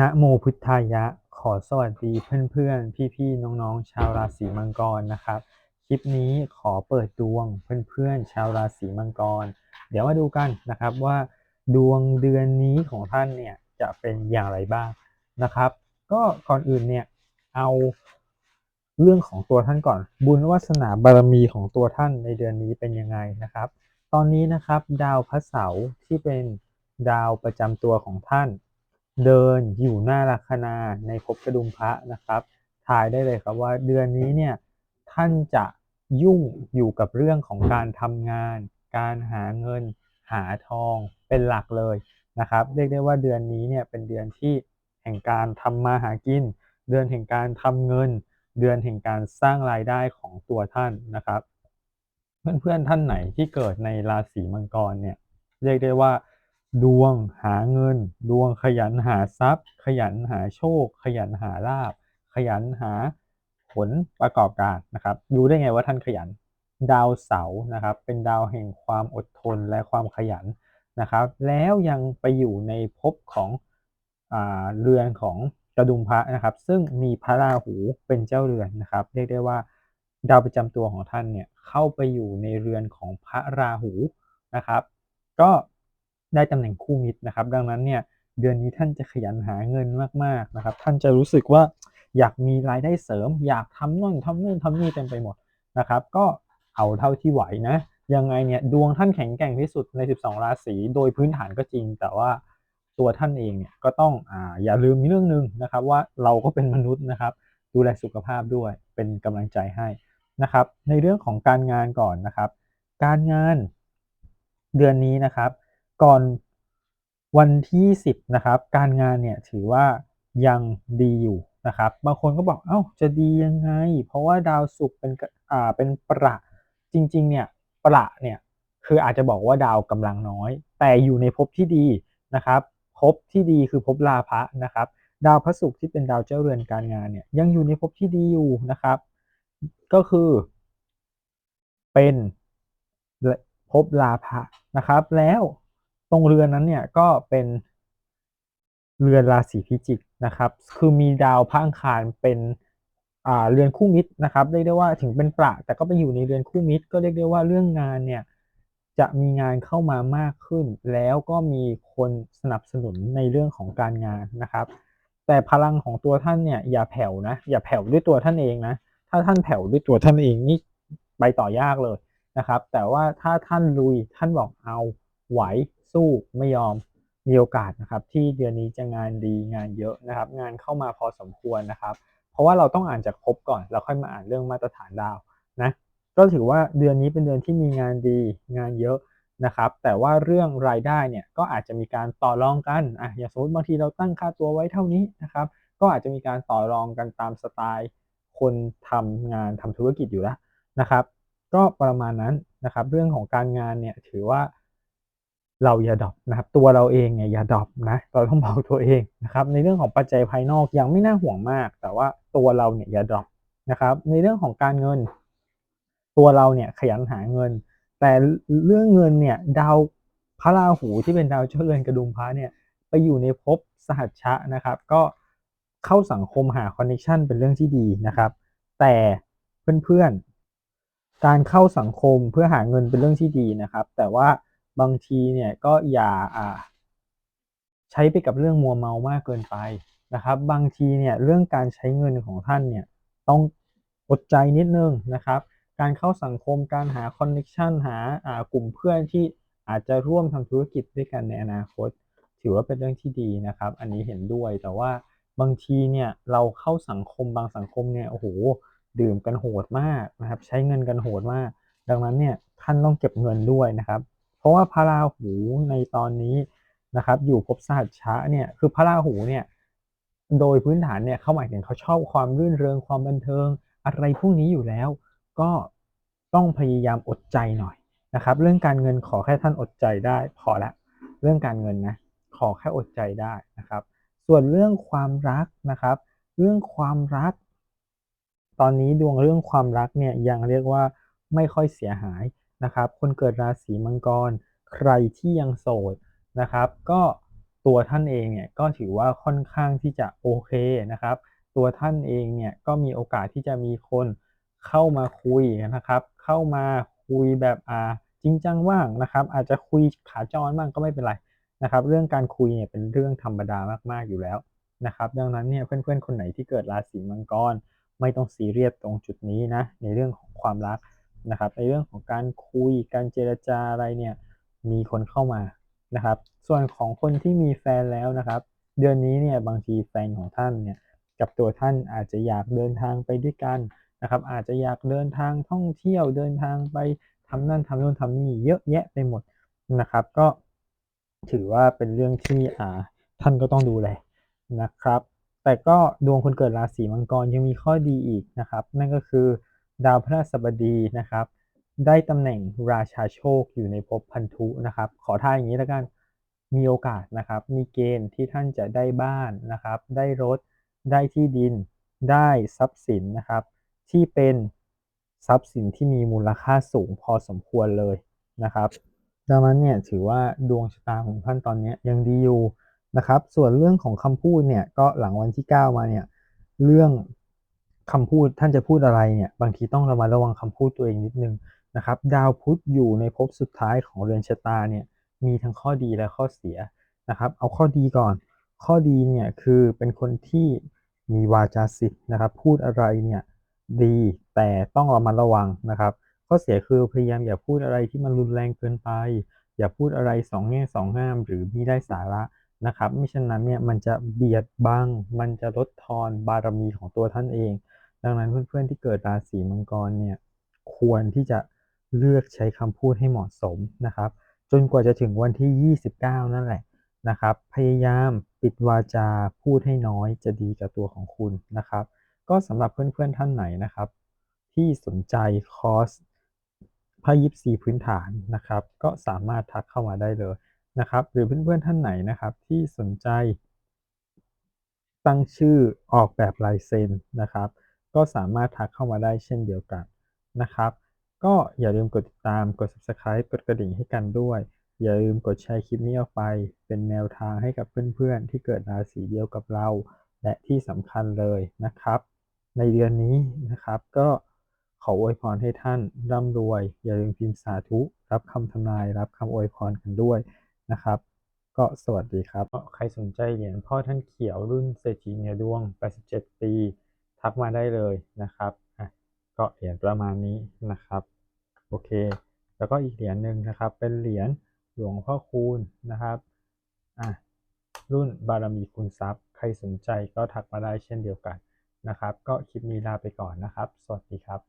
นะโมพุทธายะ ขอสวัสดีเพื่อนๆ พี่ๆ น้องๆ ชาวราศีมังกรนะครับ คลิปนี้ขอเปิดดวงเพื่อนๆ ชาวราศีมังกร เดี๋ยวมาดูกันนะครับว่าดวงเดือนนี้ของท่านเนี่ยจะเป็นอย่างไรบ้างนะครับ ก็ก่อนอื่นเนี่ยเอาเรื่องของตัวท่านก่อน บุญวาสนาบารมีของตัวท่านในเดือนนี้เป็นยังไงนะครับ ตอนนี้นะครับดาวพระเสาร์ที่เป็นดาวประจำตัวของท่าน เดินอยู่หน้าลัคนาในภพกระดุมพระนะครับทายได้เลยครับว่าเดือนนี้เนี่ยท่านจะยุ่งอยู่กับเรื่องของการทำงาน การหาเงิน หาทองเป็นหลักเลยนะครับเรียกได้ว่าเดือนนี้เนี่ยเป็นเดือนที่แห่งการทำมาหากิน เดือนแห่งการทำเงิน เดือนแห่งการสร้างรายได้ของตัวท่านนะครับ เพื่อนๆท่านไหนที่เกิดในราศีมังกรเนี่ยเรียกได้ว่า ดวงหาเงิน ดวงขยันหาทรัพย์ ขยันหาโชค ขยันหาลาบ ขยันหาผลประกอบการนะครับรู้ได้ไงว่าท่านขยัน ดาวเสาร์นะครับ เป็นดาวแห่งความอดทนและความขยันนะครับ แล้วยังไปอยู่ในภพของอเรือนของกระดุมพระนะครับ ซึ่งมีพระราหูเป็นเจ้าเรือนนะครับ เรียกได้ว่าดาวประจำตัวของท่านเนี่ยเข้าไปอยู่ในเรือนของพระราหูนะครับ ก็ ได้ตำแหน่งคู่มิตรนะครับ ดังนั้นเนี่ยเดือนนี้ท่านจะขยันหาเงินมากๆนะครับ ท่านจะรู้สึกว่าอยากมีรายได้เสริม อยากทำนู่นทำนู่นทำนี่เต็มไปหมดนะครับ ก็เอาเท่าที่ไหวนะยังไงเนี่ยดวงท่านแข็งแกร่งที่สุดใน 12 ราศีโดยพื้นฐานก็จริง แต่ว่าตัวท่านเองเนี่ยก็ต้องอ่าอย่าลืมเรื่องหนึ่งนะครับ ว่าเราก็เป็นมนุษย์นะครับ ดูแลสุขภาพด้วยเป็นกำลังใจให้นะครับ ในเรื่องของการงานก่อนนะครับ การงานเดือนนี้นะครับ ก่อนวันที่ 10 นะครับ การงานเนี่ยถือว่ายังดีอยู่นะครับ บางคนก็บอก เอ้า จะดียังไง เพราะว่าดาวศุกร์เป็นอ่าเป็นประจริง ๆ เนี่ยประเนี่ยคืออาจจะบอกว่าดาวกำลังน้อย แต่อยู่ในภพที่ดีนะครับภพที่ดีคือภพลาภะนะครับ ดาวพระศุกร์ที่เป็นดาวเจ้าเรือนการงานเนี่ยยังอยู่ในภพที่ดีอยู่นะครับ ก็คือ เป็นภพลาภะนะครับ แล้ว รงเรือนนั้นเนี่ยก็เป็นเรือนราศีพิจิกนะครับ คือมีดาวพระอังคารเป็นอ่าเรือนคู่มิตรนะครับเรียกได้ว่าถึงเป็นประแต่ก็ไปอยู่ในเรือนคู่มิตร ก็เรียกได้ว่าเรื่องงานเนี่ยจะมีงานเข้ามามากขึ้น แล้วก็มีคนสนับสนุนในเรื่องของการงานนะครับ แต่พลังของตัวท่านเนี่ยอย่าแผ่วนะอย่าแผ่วด้วยตัวท่านเองนะถ้าท่านแผ่วด้วยตัวท่านเองนี่ไปต่อยากเลยนะครับ แต่ว่าถ้าท่านลุยท่านบอกเอาไหว สู้ไม่ยอมมีโอกาสนะครับที่เดือนนี้จะงานดีงานเยอะนะครับ งานเข้ามาพอสมควรนะครับ เพราะว่าเราต้องอ่านจากภพก่อนแล้วค่อยมาอ่านเรื่องมาตรฐานดาวนะก็ถือว่าเดือนนี้เป็นเดือนที่มีงานดีงานเยอะนะครับ แต่ว่าเรื่องรายได้เนี่ยก็อาจจะมีการต่อรองกันอะอย่างสมมติบางทีเราตั้งค่าตัวไว้เท่านี้นะครับ ก็อาจจะมีการต่อรองกันตามสไตล์ คนทำงานทำธุรกิจอยู่แล้วนะครับ ก็ประมาณนั้นนะครับ เรื่องของการงานเนี่ยถือว่า เราอย่าดรอปนะครับ ตัวเราเองเนี่ยอย่าดรอปนะเราต้องบอกตัวเองนะครับ ในเรื่องของปัจจัยภายนอกยังไม่น่าห่วงมาก แต่ว่าตัวเราเนี่ยอย่าดรอปนะครับ ในเรื่องของการเงิน ตัวเราเนี่ยขยันหาเงิน แต่เรื่องเงินเนี่ยดาวพระราหูที่เป็นดาวเจ้าเรือนกระดุมพระเนี่ยไปอยู่ในภพสหัชชะนะครับ ก็เข้าสังคมหาคอนเนคชันเป็นเรื่องที่ดีนะครับ แต่เพื่อนๆการเข้าสังคมเพื่อหาเงินเป็นเรื่องที่ดีนะครับ แต่ว่า บางทีเนี่ยก็อย่าอ่าใช้ไปกับเรื่องมัวเมามากเกินไปนะครับ บางทีเนี่ยเรื่องการใช้เงินของท่านเนี่ยต้องอดใจนิดนึงนะครับ การเข้าสังคมการหาคอนเนคชันหาอ่ากลุ่มเพื่อนที่อาจจะร่วมทำธุรกิจด้วยกันในอนาคต ถือว่าเป็นเรื่องที่ดีนะครับ อันนี้เห็นด้วยแต่ว่าบางทีเนี่ยเราเข้าสังคมบางสังคมเนี่ยโอ้โหดื่มกันโหดมากนะครับ ใช้เงินกันโหดมาก ดังนั้นเนี่ยท่านต้องเก็บเงินด้วยนะครับ ราะว่าพระราหูในตอนนี้นะครับ อยู่ภพสหัชชะเนี่ยคือพระราหูเนี่ยโดยพื้นฐานเนี่ยเขาหมายถึงเขาชอบความรื่นเริงความบันเทิง อะไรพวกนี้อยู่แล้ว ก็ต้องพยายามอดใจหน่อยนะครับ เรื่องการเงินขอแค่ท่านอดใจได้พอละเรื่องการเงินนะขอแค่อดใจได้นะครับ ส่วนเรื่องความรักนะครับ เรื่องความรัก ตอนนี้ดวงเรื่องความรักเนี่ยยังเรียกว่าไม่ค่อยเสียหาย นะครับ คนเกิดราศีมังกร ใครที่ยังโสดนะครับ ก็ตัวท่านเองเนี่ยก็ถือว่าค่อนข้างที่จะโอเคนะครับ ตัวท่านเองเนี่ยก็มีโอกาสที่จะมีคนเข้ามาคุยนะครับ เข้ามาคุยแบบอ่าจริงจังบ้างนะครับ อาจจะคุยขาจรบ้างก็ไม่เป็นไรนะครับ เรื่องการคุยเนี่ยเป็นเรื่องธรรมดามากๆอยู่แล้วนะครับ ดังนั้นเนี่ยเพื่อนๆคนไหนที่เกิดราศีมังกร ไม่ต้องซีเรียสตรงจุดนี้นะในเรื่องของความรัก นะครับในเรื่องของการคุยการเจรจาอะไรเนี่ยมีคนเข้ามานะครับ ส่วนของคนที่มีแฟนแล้วนะครับ เดือนนี้เนี่ยบางทีแฟนของท่านเนี่ยกับตัวท่านอาจจะอยากเดินทางไปด้วยกันนะครับ อาจจะอยากเดินทางท่องเที่ยวเดินทางไปทำนั่นทำนู่นทำนี่เยอะแยะไปหมดนะครับ ก็ถือว่าเป็นเรื่องที่อ่าท่านก็ต้องดูแลนะครับ แต่ก็ดวงคนเกิดราศีมังกรยังมีข้อดีอีกนะครับ นั่นก็คือ ดาวพฤหัสบดีนะครับ ได้ตำแหน่งราชาโชคอยู่ในภพพันธุนะครับ ขอท่าอย่างนี้แล้วกันมีโอกาสนะครับ มีเกณฑ์ที่ท่านจะได้บ้านนะครับ ได้รถ ได้ที่ดิน ได้ทรัพย์สินนะครับ ที่เป็นทรัพย์สินที่มีมูลค่าสูงพอสมควรเลยนะครับ ดังนั้นเนี่ยถือว่าดวงชะตาของท่านตอนนี้ยังดีอยู่นะครับ ส่วนเรื่องของคำพูดเนี่ยก็หลังวันที่ 9 มาเนี่ยเรื่อง คำพูดท่านจะพูดอะไรเนี่ยบางทีต้องระมัดระวังคำพูดตัวเองนิดนึงนะครับดาวพุธอยู่ในภพสุดท้ายของเรือนชะตาเนี่ยมีทั้งข้อดีและข้อเสียนะครับ เอาข้อดีก่อน ข้อดีเนี่ยคือเป็นคนที่มีวาจาศิษย์นะครับ พูดอะไรเนี่ยดีแต่ต้องระมัดระวังนะครับ ข้อเสียคือพยายามอย่าพูดอะไรที่มันรุนแรงเกินไป อย่าพูดอะไรสองแง่สองงามหรือมีได้สาระนะครับไม่เช่นนั้นเนี่ยมันจะเบียดบังมันจะลดทอนบารมีของตัวท่านเอง ดังนั้นเพื่อนๆที่เกิดราศีมังกรเนี่ยควรที่จะเลือกใช้คำพูดให้เหมาะสมนะครับ จนกว่าจะถึงวันที่ 29 นั่นแหละนะครับ พยายามปิดวาจาพูดให้น้อยจะดีกับตัวของคุณนะครับ ก็สำหรับเพื่อนๆท่านไหนนะครับ ที่สนใจคอร์สพ่ยิปซีพื้นฐานนะครับ ก็สามารถทักเข้ามาได้เลยนะครับ หรือเพื่อนๆท่านไหนนะครับที่สนใจ ตั้งชื่อออกแบบลายเซ็นนะครับ ก็สามารถทักเข้ามาได้เช่นเดียวกันนะครับ ก็อย่าลืมกดติดตามกด subscribe กดกระดิ่งให้กันด้วย อย่าลืมกดแชร์คลิปนี้ออกไป เป็นแนวทางให้กับเพื่อนๆ ที่เกิดราศีเดียวกับเรา และที่สำคัญเลยนะครับ ในเดือนนี้นะครับก็ขออวยพรให้ท่านร่ำรวย อย่าลืมพิมพ์สาธุ รับคำทำนาย รับคำอวยพรกันด้วยนะครับ ก็สวัสดีครับ ใครสนใจเหรียญพ่อท่านเขียวรุ่นเศรษฐีเนือดวง 87 ปี ทักมาได้เลยนะครับอะก็เหรียญประมาณนี้นะครับ โอเค แล้วก็อีกเหรียญหนึ่งนะครับ เป็นเหรียญหลวงพ่อคูณนะครับอะรุ่นบารมีคุณทรัพย์ ใครสนใจก็ทักมาได้เช่นเดียวกันนะครับ ก็คลิปนี้ลาไปก่อนนะครับ สวัสดีครับ